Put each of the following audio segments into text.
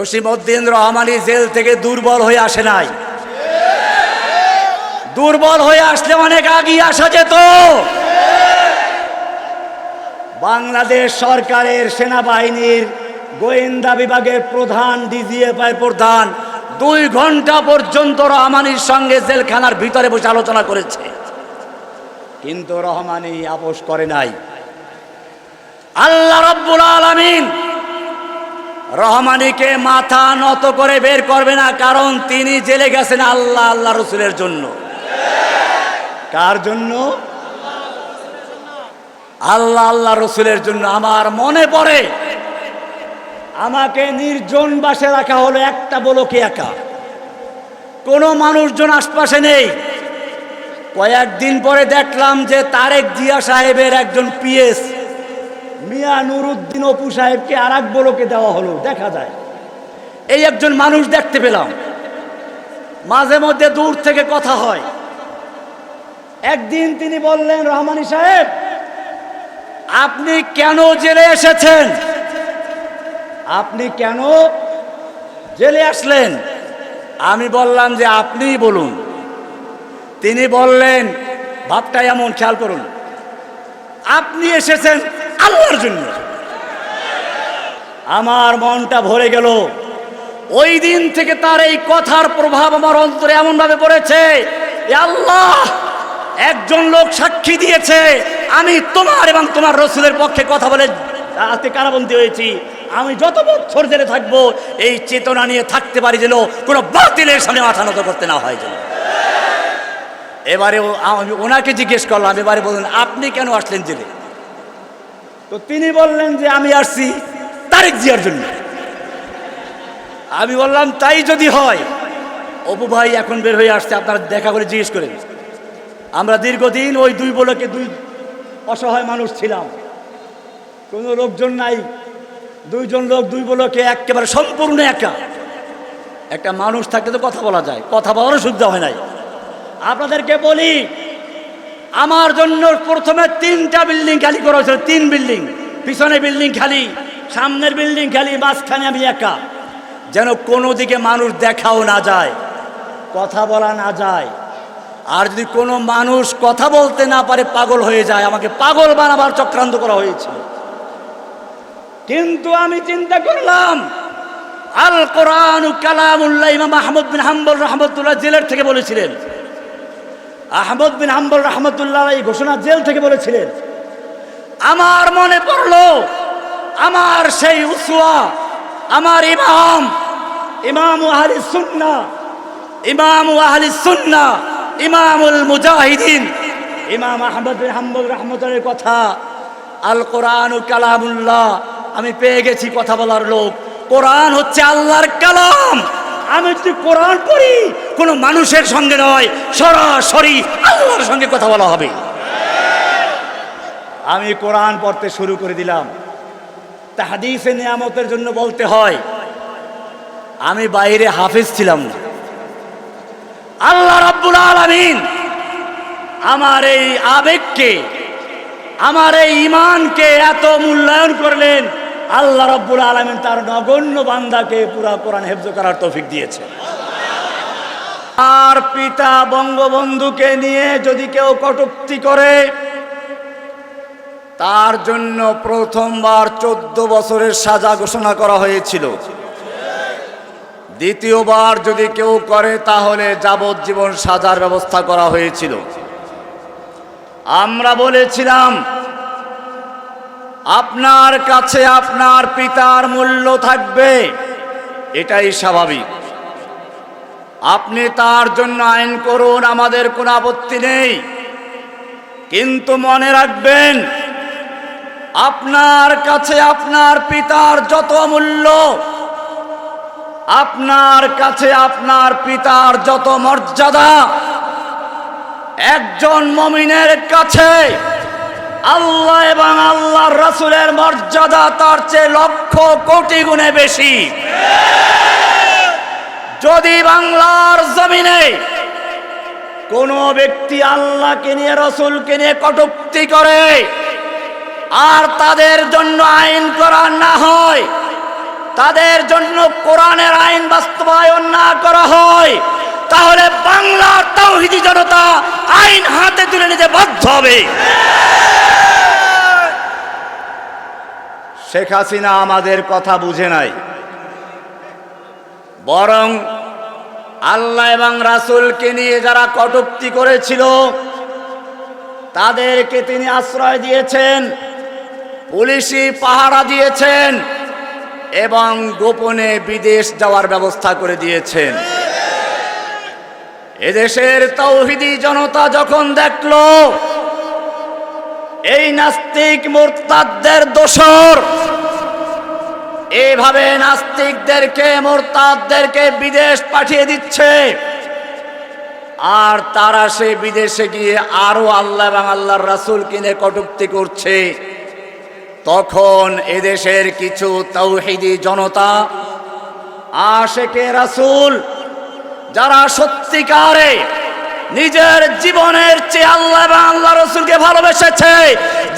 Jasimuddin Rahmani jail থেকে দুর্বল হয়ে আসে নাই। দুর্বল হয়ে আসলে অনেক আগিয়ে আসা যেত। বাংলাদেশ সরকারের সেনাবাহিনীর গোয়েন্দা বিভাগের প্রধান ডিজিএফআই প্রধান দুই ঘণ্টা পর্যন্ত রহমানির সঙ্গে জেলখানার ভিতরে বসে আলোচনা করেছে। কিন্তু রহমানি আপোষ করে নাই। আল্লাহ রব্বুল আলামিন রহমানিকে মাথা নত করে বের করবে না, কারণ তিনি জেলে গেছেন আল্লাহ আল্লাহ রসুলের জন্য। কার জন্য? আল্লাহ আল্লাহ রসুলের জন্য। আমার মনে পড়ে, আমাকে নির্জন বাসে রাখা হলো একটা বলোকে একা। কোনো মানুষজন আশপাশে নেই। কয়েকদিন পরে দেখলাম যে তারেক জিয়া সাহেবের একজন পিএস। মিয়া নুরুদ্দিন অপু সাহেবকে আর এক বলোকে দেওয়া হলো, দেখা যায়। এই একজন মানুষ দেখতে পেলাম। মাঝে মধ্যে দূর থেকে কথা হয়। একদিন তিনি বললেন, রহমানি সাহেব, আপনি কেন জেলে এসেছেন? আপনি কেন জেলে আসলেন? আমি বললাম যে আপনিই বলুন। তিনি বললেন, ভাবটা এমন, খেয়াল করুন। আপনি এসেছেন আল্লাহর জন্য। আমার মনটা ভরে গেল। ওই দিন থেকে তার এই কথার প্রভাব আমার অন্তরে এমন ভাবে পড়েছে আল্লাহ, একজন লোক সাক্ষী দিয়েছে, আমি তোমার এবং তোমার রসুলের পক্ষে কথা বলে হাতে কারাবন্দী হয়েছি। আমি যত বছর জেলে থাকব, এই চেতনা নিয়ে থাকতে পারি যেন, কোনো বাতিলের সামনে মাথা নত করতে না হয় যেন। এবারে আমি ওনাকে জিজ্ঞেস করলাম, এবারে বলুন, আপনি কেন আসলেন জেলে? তো তিনি বললেন যে আমি আসছি তারেক জিয়ার জন্য। আমি বললাম, তাই যদি হয়, অপু ভাই এখন বের হয়ে আসছে, আপনারা দেখা করে জিজ্ঞেস করেন। আমরা দীর্ঘদিন ওই দুই বলকে দুই অসহায় মানুষ ছিলাম। কোনো লোকজন নাই, দুইজন লোক দুই বলকে একেবারে সম্পূর্ণ একা। একটা মানুষ থাকলে তো কথা বলা যায়, কথা বলারও সুবিধা হয় নাই। আপনাদেরকে বলি আমার জন্য প্রথমে তিনটা বিল্ডিং খালি করা হয়েছিল, তিন বিল্ডিং। পিছনে বিল্ডিং খালি, সামনের বিল্ডিং খালি, মাঝখানে আমি একা। যেন কোনো দিকে মানুষ দেখাও না যায়, কথা বলা না যায়। আর যদি কোনো মানুষ কথা বলতে না পারে, পাগল হয়ে যায়। আমাকে পাগল বানাবার চক্রান্ত করা হয়েছিল কিন্তু আমি চিন্তা করলাম, আল কোরআন কালামুল্লাহ ইমাম আহমদ বিন হাম্বল রহমতুল্লাহ জেলের থেকে বলেছিলেন আহমদ বিন হাম্বল রহমতুল্লাহ এই ঘোষণা জেল থেকে বলেছিলেন, আমার মনে পড়ল, আমার সেই উসুয়া আমার ইমাম ইমাম আহলি সুন্না, ইমাম আহলি সুন্না, ইমামুল মুজাহিদিন। ইমাম আহমদ বিন হাম্বল রহমতুল্লাহের কথা, আল কোরআন কালামুল্লাহ। আমি পেয়ে গেছি কথা বলার লোক। কোরআন হচ্ছে আল্লাহর কালাম। আমি যদি কোরআন পড়ি কোনো মানুষের সঙ্গে নয় সরাসরি আল্লাহর সঙ্গে কথা বলা হবে। আমি কোরআন পড়তে শুরু করে দিলাম। তাহাদিসে নিয়ামতের জন্য বলতে হয় আমি বাইরে হাফিজ ছিলাম না। আল্লাহ রাব্বুল আলামিন আমার এই আবেগকে আমার এই ইমানকে এত মূল্যায়ন করলেন। আল্লাহ রব্বুল আলমিন তার নগণ্য বান্দাকে পুরা কোরআন হেফজ করার তৌফিক দিয়েছে। আর পিতা বঙ্গবন্ধুকে নিয়ে যদি কেউ কটুক্তি করে, তার জন্য প্রথমবার চোদ্দ বছরের সাজা ঘোষণা করা হয়েছিল। দ্বিতীয়বার যদি কেউ করে, তাহলে যাবজ্জীবন সাজার ব্যবস্থা করা হয়েছিল। আমরা বলেছিলাম আপনার কাছে আপনার পিতার মূল্য থাকবে। এটাই স্বাভাবিক। আপনি তার জন্য আইন করুন, আমাদের কোনো আপত্তি নেই। কিন্তু মনে রাখবেন, আপনার কাছে আপনার পিতার যত মূল্য, আপনার কাছে আপনার পিতার যত মর্যাদা, একজন মমিনের কাছে আল্লাহ এবং আল্লাহর রাসূলের মর্যাদা তার চেয়ে লক্ষ কোটি গুণে বেশি। যদি বাংলার জমিনে কোনো ব্যক্তি আল্লাহকে নিয়ে, রসুলকে নিয়ে কটুক্তি করে আর তাদের জন্য আইন করা না হয়, তাদের জন্য কোরআনের আইন বাস্তবায়ন না করা হয়, তাহলে বাংলার তৌহিদি জনতা আইন হাতে তুলে নিতে বাধ্য হবে। শেখ হাসিনা আমাদের কথা বুঝে নাই। বরং আল্লাহ এবং রাসূলকে নিয়ে যারা কটুক্তি করেছিল, তাদেরকে তিনি আশ্রয় দিয়েছেন, পুলিশি পাহারা দিয়েছেন এবং গোপনে বিদেশ যাওয়ার ব্যবস্থা করে দিয়েছেন। এদেশের তৌহিদি জনতা যখন দেখল এই নাস্তিক মোরতাদদের দোসর এইভাবে নাস্তিকদেরকে, মোরতাদদেরকে বিদেশ পাঠিয়ে দিচ্ছে। আর তারা সে বিদেশে গিয়ে আরও আল্লাহ এবং আল্লাহর রাসূল কিনে কটুক্তি করছে। তখন এদেশের কিছু তৌহিদি জনতা, আশেকে রাসূল, যারা সত্যিকারে নিজের জীবনের চেয়ে আল্লাহ এবং আল্লাহ রসুলকে ভালোবেসেছে।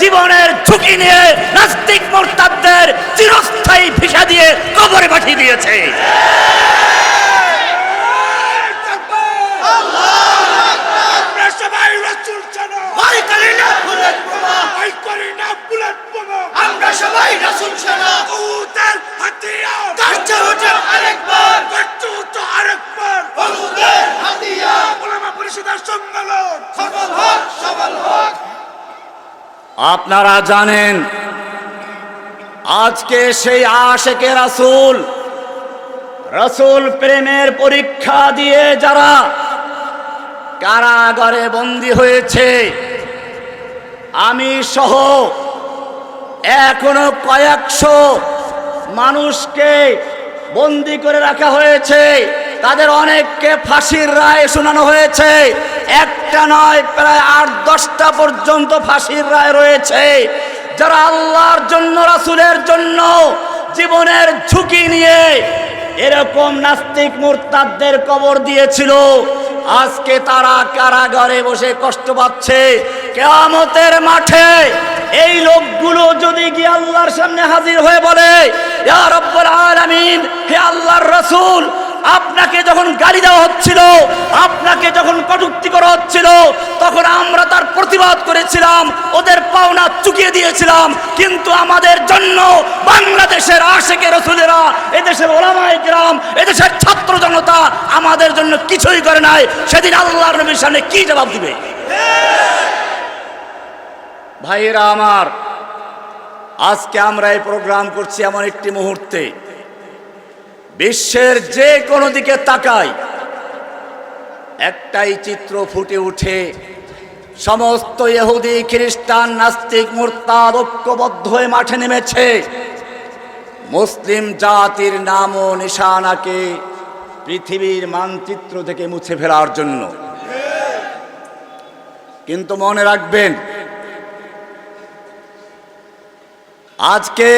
জীবনের ঝুঁকি নিয়ে নাস্তিক মোর্তাদের চিরস্থায়ী ভিসা দিয়ে কবরে পাঠিয়ে দিয়েছে। আমরা সবাই রাসূল করি না বুলেট বোমা আমরা সবাই রাসূল সেনা উদের হাতিয়ার ওঠে আরেকবার। তো আরেকবার। হাতিয়ার ওলামা পরিষদের সম্মেলন। সফল হোক সফল হোক। আপনারা জানেন আজকে সেই আশেকে রাসূল রাসূল প্রেমের পরীক্ষা দিয়ে যারা কারাগারে বন্দী হয়েছে আমি সহ এখনও কয়েকশো মানুষকে বন্দি করে রাখা হয়েছে। তাদের অনেককে ফাঁসির রায় শোনানো হয়েছে। একটা নয়, প্রায় আট, দশটা পর্যন্ত ফাঁসির রায় রয়েছে। যারা আল্লাহর জন্য, রাসুলের জন্য জীবনের ঝুঁকি নিয়ে এরকম নাস্তিক মোরতাদদের কবর দিয়েছিল। আজকে তারা কারাগারে বসে কষ্ট পাচ্ছে। কেয়ামতের মাঠে এই লোকগুলো যদি গিয়ে আল্লাহর সামনে হাজির হয়ে বলে আলামিন, হে আল্লাহর রাসূল আপনাকে যখন গালি দেওয়া হচ্ছিল, আপনাকে যখন কটূক্তি করা হচ্ছিল, তখন আমরা তার প্রতিবাদ করেছিলাম, ওদের পাওনা চুকিয়ে দিয়েছিলাম। কিন্তু আমাদের জন্য বাংলাদেশের আশেকে রসুলেরা, এদেশের ওলামায় গ্রাম এদেশের ছাত্র জনতা আমাদের জন্য কিছুই করে নাই। সেদিন আল্লাহর নবীর সামনে কি জবাব দিবে? ভাইয়েরা আমার, আজকে আমরা এই প্রোগ্রাম করছি এমন একটি মুহূর্তে। বিশ্বের যে কোনো দিকে তাকাই, একটাই চিত্র ফুটে উঠে, সমস্ত ইহুদি, খ্রিস্টান, নাস্তিক, মোরতাদ ঐক্যবদ্ধ হয়ে মাঠে নেমেছে। মুসলিম জাতির নাম ও নিশানাকে পৃথিবীর মানচিত্র থেকে মুছে ফেলার জন্য। কিন্তু মনে রাখবেন, আজকে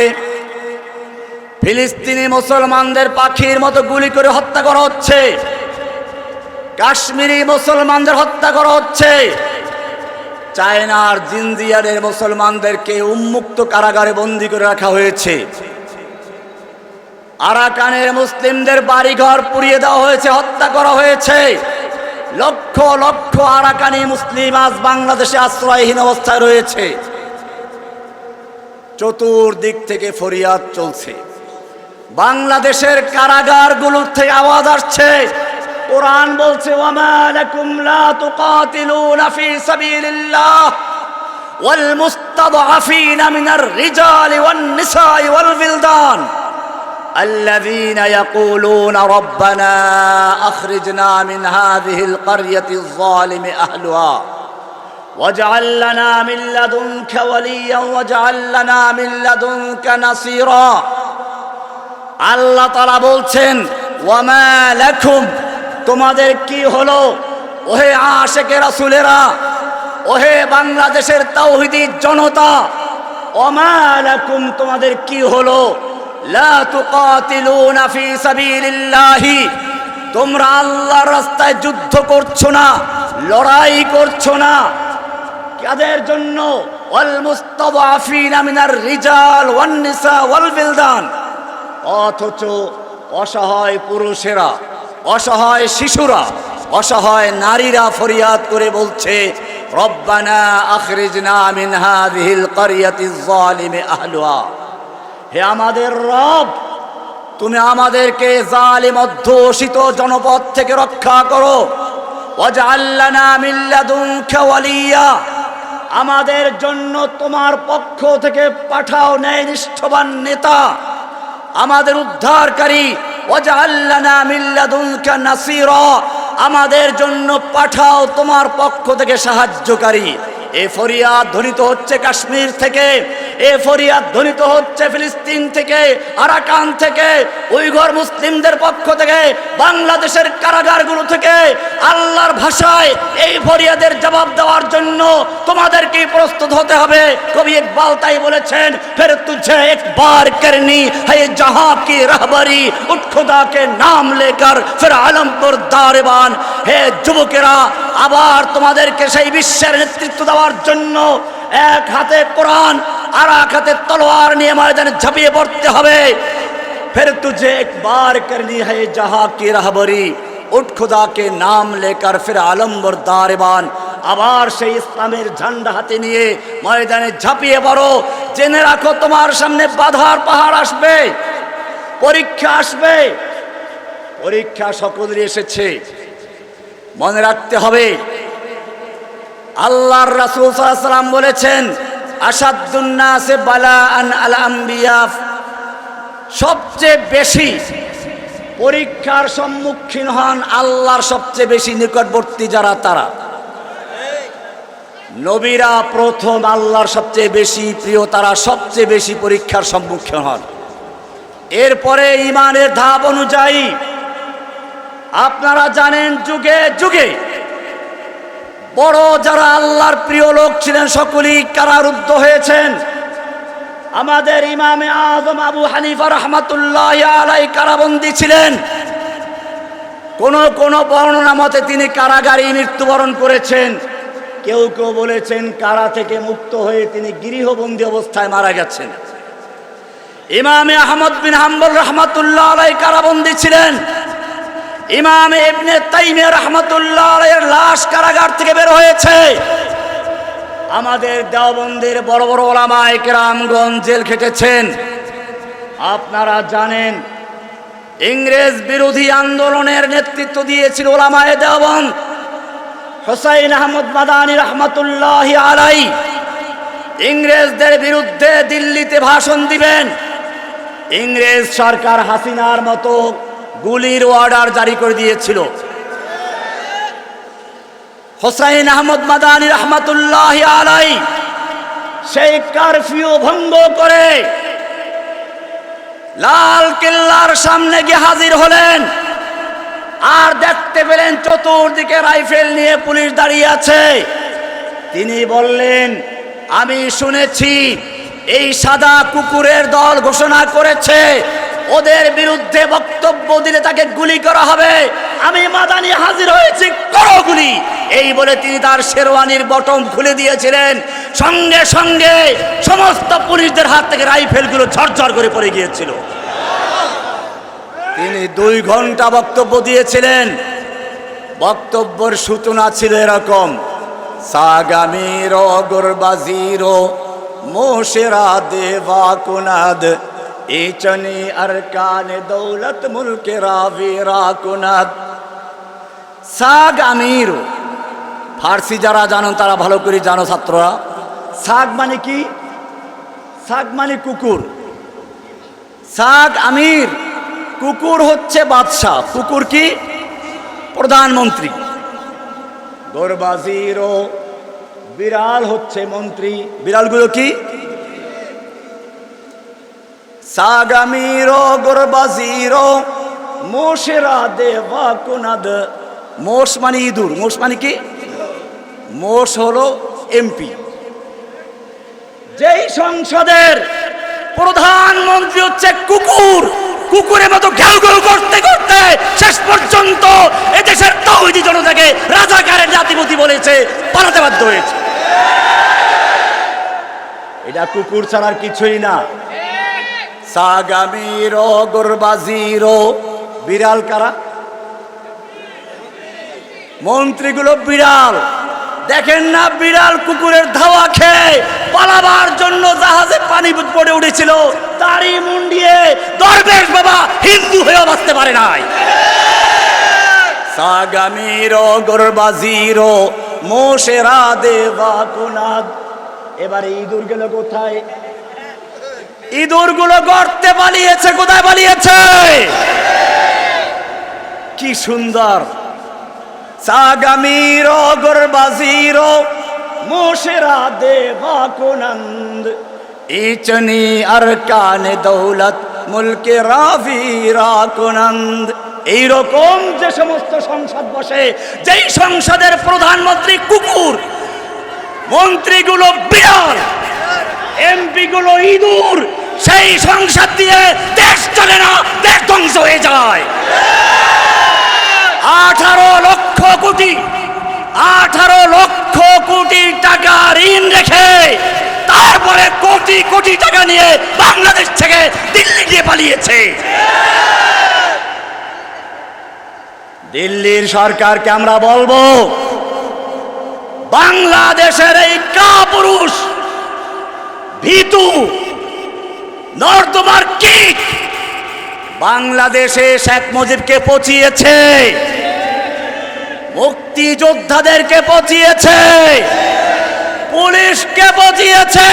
ফিলিস্তিনি মুসলমানদের পাখির মতো গুলি করে হত্যা করা হচ্ছে। কাশ্মীরি মুসলমানদের হত্যা করা হচ্ছে। চায়নার জিনজিয়ারের মুসলমানদেরকে উন্মুক্ত কারাগারে বন্দি করে রাখা হয়েছে। আরাকানের মুসলিমদের বাড়িঘর পুড়িয়ে দেওয়া হয়েছে, হত্যা করা হয়েছে। লক্ষ লক্ষ আরাকানি মুসলিম আজ বাংলাদেশে আশ্রয়হীন অবস্থায় রয়েছে। চতুর্দিক থেকে ফরিয়াদ চলছে। বাংলাদেশের কারাগারগুলোর থেকে আওয়াজ আসছে কোরআন বলছে ওয়ামা লাকুম লা তুকাতিলুনা ফি সাবিলিল্লাহ ওয়াল মুস্তাদআফিনা মিনার রিজালি ওয়ান নিসাই ওয়াল বিলদান الذين يقولون ربنا أخرجنا من هذه القرية الظالم أهلها واجعل لنا من لدنك وليا واجعل لنا من لدنك نصيرا আল্লাহ তালা বলছেন লাকুম। তোমাদের কি হলো? ওহে আশেকে রাসূলেরা, ওহে বাংলাদেশের তাওহিদি জনতা, ওমা লাকুম? তোমাদের কি হলো? তোমরা আল্লাহর রাস্তায় যুদ্ধ করছ না, লড়াই করছ না। কাদের জন্য? ওয়াল মুস্তাদাফিনা মিনার রিজাল ওয়ান নিসা ওয়াল বিলদান। অথচ অসহায় পুরুষেরা, অসহায় শিশুরা, অসহায় নারীরা ফরিয়াদ করে বলছে, রব্বানা আখরিজনা মিন হাযিহিল ক্বরিয়াতিজ যালিমি আহলুহা। হে আমাদের রব, তুমি আমাদেরকে জালিম অধ্যুষিত জনপদ থেকে রক্ষা করো। আমাদের জন্য তোমার পক্ষ থেকে পাঠাও ন্যায় নিষ্ঠবান নেতা। আমাদের উদ্ধারকারী আমাদের জন্য পাঠাও তোমার পক্ষ থেকে সাহায্যকারী। এ ফরিয়াদ ধ্বনিত হচ্ছে কাশ্মীর থেকে, এ ফরিয়াদ ধ্বনিত হচ্ছে ফিলিস্তিন থেকে, আরাকান থেকে, উইঘর মুসলিমদের পক্ষ থেকে, বাংলাদেশের কারাগারগুলো থেকে। আল্লাহর ভাষায় এই ফরিয়াদের জবাব দেওয়ার জন্য তোমাদেরকে প্রস্তুত হতে হবে। কবি ইকবাল তাই বলেছেন, ফের তুঝে একবার কেরনি, হে জাহাঁ কি রাহবারি, উঠ কে নাম লেকার, ফের আলমপুর দারবান। হে যুবকেরা, আবার তোমাদেরকে সেই বিশ্বের নেতৃত্ব দেওয়া দেওয়ার জন্য এক হাতে কোরআন আর এক হাতে তলোয়ার নিয়ে ময়দানে ঝাঁপিয়ে পড়তে হবে। ফের তুঝে একবার করলি হে জাহা কি রাহবরি, উঠ খুদাকে নাম লেকার ফের আলম্বর দারেবান। আবার সেই ইসলামের ঝান্ডা হাতে নিয়ে ময়দানে ঝাঁপিয়ে পড়ো। জেনে রাখো তোমার সামনে বাধার পাহাড় আসবে, পরীক্ষা আসবে। পরীক্ষা সকলের এসেছে। মনে রাখতে হবে আল্লাহর রাসূল সাল্লাম বলেছেন আসাদুন্নাসে বালা আন আল আম্বিয়া। সবচেয়ে বেশি পরীক্ষার সম্মুখীন হন আল্লাহর সবচেয়ে বেশি নিকটবর্তী যারা তারা। নবীরা প্রথম আল্লাহর সবচেয়ে বেশি প্রিয়, তারা সবচেয়ে বেশি পরীক্ষার সম্মুখীন হন। এরপরে ইমানের ধাপ অনুযায়ী, আপনারা জানেন, যুগে যুগে বড় যারা আল্লাহর প্রিয় লোক ছিলেন, সকলেই কারারুদ্ধ হয়েছেন। আমাদের ইমামে আজম আবু হানিফা রহমাতুল্লাহ আলাই কারাবন্দী ছিলেন। কোন কোন বর্ণনা মতে তিনি কারাগারে মৃত্যুবরণ করেছেন। কেউ কেউ বলেছেন কারা থেকে মুক্ত হয়ে তিনি গৃহবন্দী অবস্থায় মারা গেছেন। ইমামে আহমদ বিন হাম্বল রহমাতুল্লাহ আলাই কারাবন্দী ছিলেন। ইমাম ইবনে তাইমে রহমাতুল্লাহ এর লাশ কারাগার থেকে বের হয়েছে। আমাদের দেওবন্দের বড় বড় ওলামায় কেরামগঞ্জ জেল খেটেছেন। আপনারা জানেন, ইংরেজ বিরোধী আন্দোলনের নেতৃত্ব দিয়েছিল ওলামায় দেওবন্দ হোসাইন আহমদ মাদানী রহমতুল্লাহ আলাই ইংরেজদের বিরুদ্ধে দিল্লিতে ভাষণ দিবেন। ইংরেজ সরকার হাসিনার মতো গুলির অর্ডার জারি করে দিয়েছিল। হোসাইন আহমদ মাদানী রহমতুল্লাহ আলাই সেই কারফিউ ভঙ্গ করে লাল কেল্লার সামনে গিয়ে হাজির হলেন। আর দেখতে পেলেন চতুর্দিকে রাইফেল নিয়ে পুলিশ দাঁড়িয়ে আছে। তিনি বললেন, আমি শুনেছি, এই সাদা কুকুরের দল ঘোষণা করেছে ওদের বিরুদ্ধে বক্তব্য দিলে তাকে গুলি করা হবে। আমি মাদানি হাজির হয়েছি, করো গুলি। এই বলে তিনি তার শেরওয়ানির বটম খুলে দিয়েছিলেন। সঙ্গে সঙ্গে সমস্ত পুলিশদের হাত থেকে রাইফেলগুলো ঝরঝর করে পড়ে গিয়েছিল। তিনি দুই ঘণ্টা বক্তব্য দিয়েছিলেন। বক্তব্যের সূচনা ছিল এরকম। সাগামির গুরবাজির মোশেরা দেবা কুনাদ ইচনি আরকান দৌলত মুলকে রাবিরা কুনাদ সাগ আমির, ফার্সি যারা জানো তারা ভালো করে জানো ছাত্ররা। সাগ মানে কি? সাগ মানে কুকুর। সাগ আমির, কুকুর হচ্ছে বাদশাহ। কুকুর কি? প্রধানমন্ত্রী। গোরবাজিরও বিড়াল হচ্ছে মন্ত্রী। বিড়ালগুলো কি? মানে মানে এমপি। যেই সংসদের প্রধানমন্ত্রী হচ্ছে কুকুর, কুকুরের মতো ঘেউ ঘেউ করতে করতে শেষ পর্যন্ত এদেশের তৌহিদি জনতাকে রাজাকারের জাতিপতি বলেছে, পালাতে বাধ্য হয়েছে। এটা কুকুর ছাড়ার কিছুই না। সাগামির, গোরবাজির। বিড়াল কারা? মন্ত্রীগুলো বিড়াল। দেখেন না, বিড়াল কুকুরের ধাওয়া খেয়ে পালাবার জন্য জাহাজে পানি পড়ে উঠেছিল। তারই মুন্ডিয়ে দরবেশ বাবা হিন্দু হয়েও বাঁচতে পারে নাই। সাগামির, গোরবাজির, মোশেরা দেবা কুনাদ এবারে ইঁদুর গেল কোথায়? ইঁদুরগুলো গর্তে পালিয়েছে কোথায় পালিয়েছে কি সুন্দর। সাগামির গরবাজির মোশেরা দেবা কুনন্দ। ইচনি আরকান দৌলত মুলকে রাফিরা কুনন্দ। এইরকম যে সমস্ত সংসদ বসে, যেই সংসদের প্রধানমন্ত্রী কুকুর, মন্ত্রীগুলো বিড়াল এমপি গুলো ইঁদুর, সেই সংসদ দিয়ে দেশ চলে না, দেশ ধ্বংস হয়ে যায়। আঠারো লক্ষ কোটি, আঠারো লক্ষ কোটি টাকা ঋণ রেখে তারপরে কোটি কোটি টাকা নিয়ে বাংলাদেশ থেকে দিল্লি গিয়ে পালিয়েছে। দিল্লির সরকারকে আমরা বলব, বাংলাদেশের এই কাপুরুষ ভীতু নর্দমার কিট বাংলাদেশে শেখ মুজিবকে পচিয়েছে, মুক্তিযোদ্ধাদেরকে পচিয়েছে, পুলিশকে পচিয়েছে।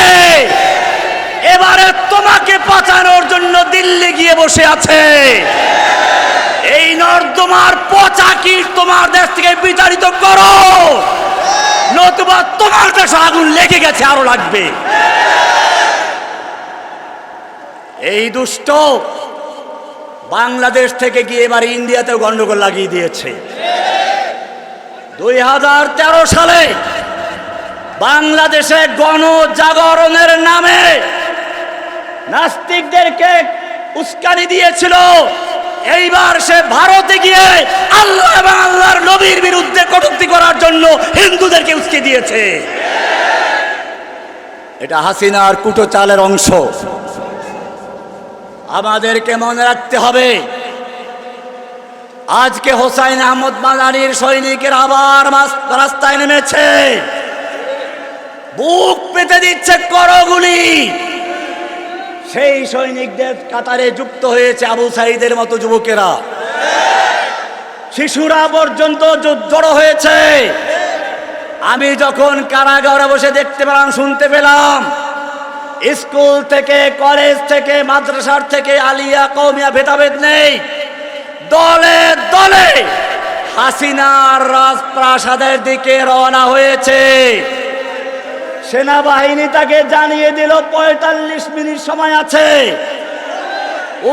এবারে তোমাকে বাঁচানোর জন্য দিল্লি গিয়ে বসে আছে। এই নর্দমার পচা কীট তোমার দেশ থেকে বিতাড়িত করো। নতুবা তোমার দেশে আগুন লেগে গেছে, আরও লাগবে। এই দুষ্ট বাংলাদেশ থেকে গিয়ে এবার ইন্ডিয়াতেও গন্ডগোল লাগিয়ে দিয়েছে। দুই হাজার তেরো সালে বাংলাদেশে গণজাগরণের নামে নাস্তিকদেরকে উস্কানি দিয়েছিল। এইবার সে ভারতে গিয়ে আল্লাহ এবং আল্লাহর নবীর বিরুদ্ধে কটুক্তি করার জন্য হিন্দুদেরকে উস্কে দিয়েছে। এটা হাসিনার কুটো চালের অংশ। আমাদেরকে মনে রাখতে হবে। আজকে হোসাইন আহমদ মাদানির সৈনিকের আবার রাস্তায় নেমেছে। বুক পেতে দিচ্ছে করগুলি। সেই সৈনিকদের কাতারে যুক্ত হয়েছে আবু সাইদের মতো যুবকেরা। শিশুরা পর্যন্ত জড়ো হয়েছে। আমি যখন কারাগারে বসে দেখতে পেলাম, শুনতে পেলাম স্কুল থেকে, কলেজ থেকে, মাদ্রাসার থেকে আলিয়া কৌমিয়া ভেদাভেদ নেই। দলে দলে হাসিনার রাজপ্রাসাদের দিকে রওনা হয়েছে। সেনাবাহিনী তাকে জানিয়ে দিল, পঁয়তাল্লিশ মিনিট সময় আছে।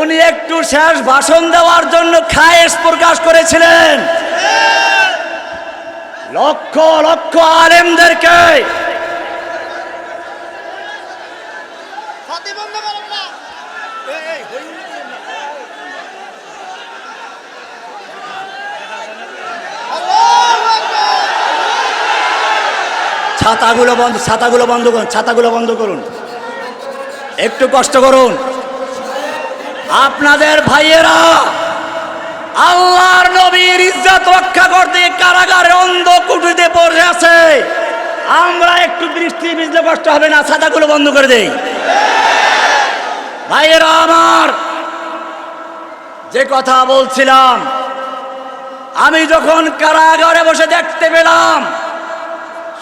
উনি একটু শেষ ভাষণ দেওয়ার জন্য খায়েশ প্রকাশ করেছিলেন। লক্ষ লক্ষ আলেমদেরকে ছাতাগুলো বন্ধ ছাতাগুলো বন্ধ করুন ছাতাগুলো বন্ধ করুন। একটু কষ্ট করুন। আপনাদের ভাইয়েরা আল্লাহর নবীর ইজ্জত রক্ষা করতে কারাগারে অন্ধ কুটিতে পড়ে আছে। আমরা একটু বৃষ্টি ভিজলে কষ্ট হবে না ছাতাগুলো বন্ধ করে দেই। ভাইয়েরা আমার, যে কথা বলছিলাম, আমি যখন কারাগারে বসে দেখতে পেলাম,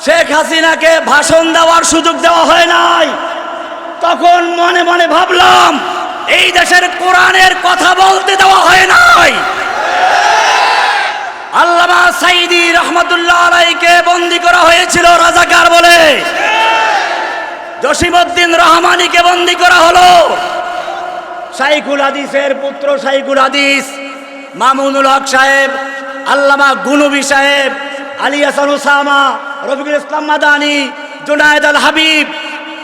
শেখ হাসিনাকে ভাষণ দেওয়ার সুযোগ দেওয়া হয় নাই, তখন মনে মনে ভাবলাম, এই দেশের কোরআনের কথা বলতে দেওয়া হয় নাই। আল্লামা সাইদি রহমতুল্লাহ আলাইকে বন্দি করা হয়েছিল রাজাকার বলে। জসিমউদ্দিন রহমানিকে বন্দি করা হলো। সাইকুল হাদিসের পুত্র সাইকুল আদিস মামুনুল হক সাহেব, আল্লামা গুনুবি সাহেব, আলী হাসান ওসামা রফিকুল ইসলাম মাদানি, জুনায়দ আল হাবিব,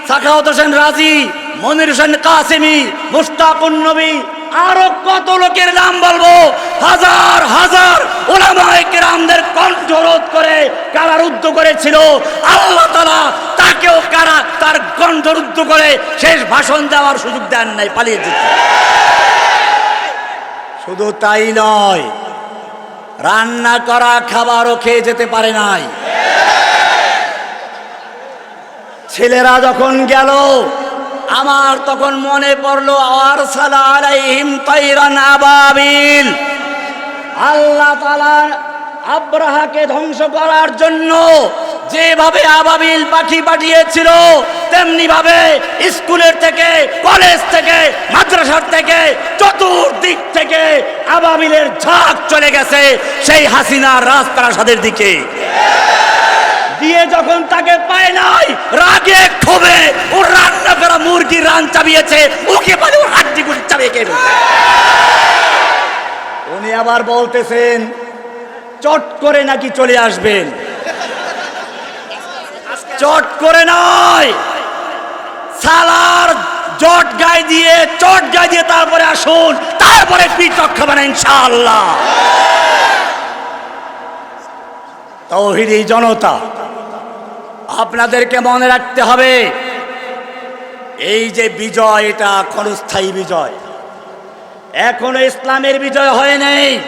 সাখাওয়াত হোসেন রাজি, মনির হোসেন কাসেমি মুস্তাকুন নবী আরও কত লোকের নাম বলব? হাজার হাজার ওলামায়ে কেরামদের কণ্ঠরোধ করে কারারুদ্ধ করেছিল। আল্লাহ তালা তাকেও কারা তার গন্ধরুদ্ধ করে শেষ ভাষণ দেওয়ার সুযোগ দেন নাই, পালিয়ে যেতে। শুধু তাই নয়, রান্না করা, খাবারও খেয়ে যেতে পারে নাই। ছেলেরা যখন গেল আমার তখন মনে পড়ল আর সালা আলাইহিম আবাবিল। আল্লাহ তালা আব্রাহাকে ধ্বংস করার জন্য যেভাবে আবাবিল পাখি পাঠিয়েছিল তেমনি ভাবে স্কুলের থেকে, কলেজ থেকে, মাদ্রাসার থেকে, চতুর্দিক থেকে আবাবিলের ঝাঁক চলে গেছে সেই হাসিনার রাজপ্রাসাদের দিকে। দিয়ে যখন তাকে পায় নাই রাগে ক্ষোভে ও রান্না করা মুরগি চাবিয়েছে ওকে বলে ওর হাড্ডি গুড়ি চাবিয়ে কে উনি আবার বলতেছেন, চট করে নাকি চলে আসবেন। চট করে নয়। সালার জট গায়ে দিয়ে, চট গায়ে দিয়ে তারপরে আসুন, তারপরে পিঠ রক্ষা বানা ইনশাআল্লাহ। তৌহিদি জনতা, আপনাদেরকে মনে রাখতে হবে এই যে বিজয় এটা ক্ষণস্থায়ী বিজয়। এখনও ইসলামের বিজয় হয় নাই।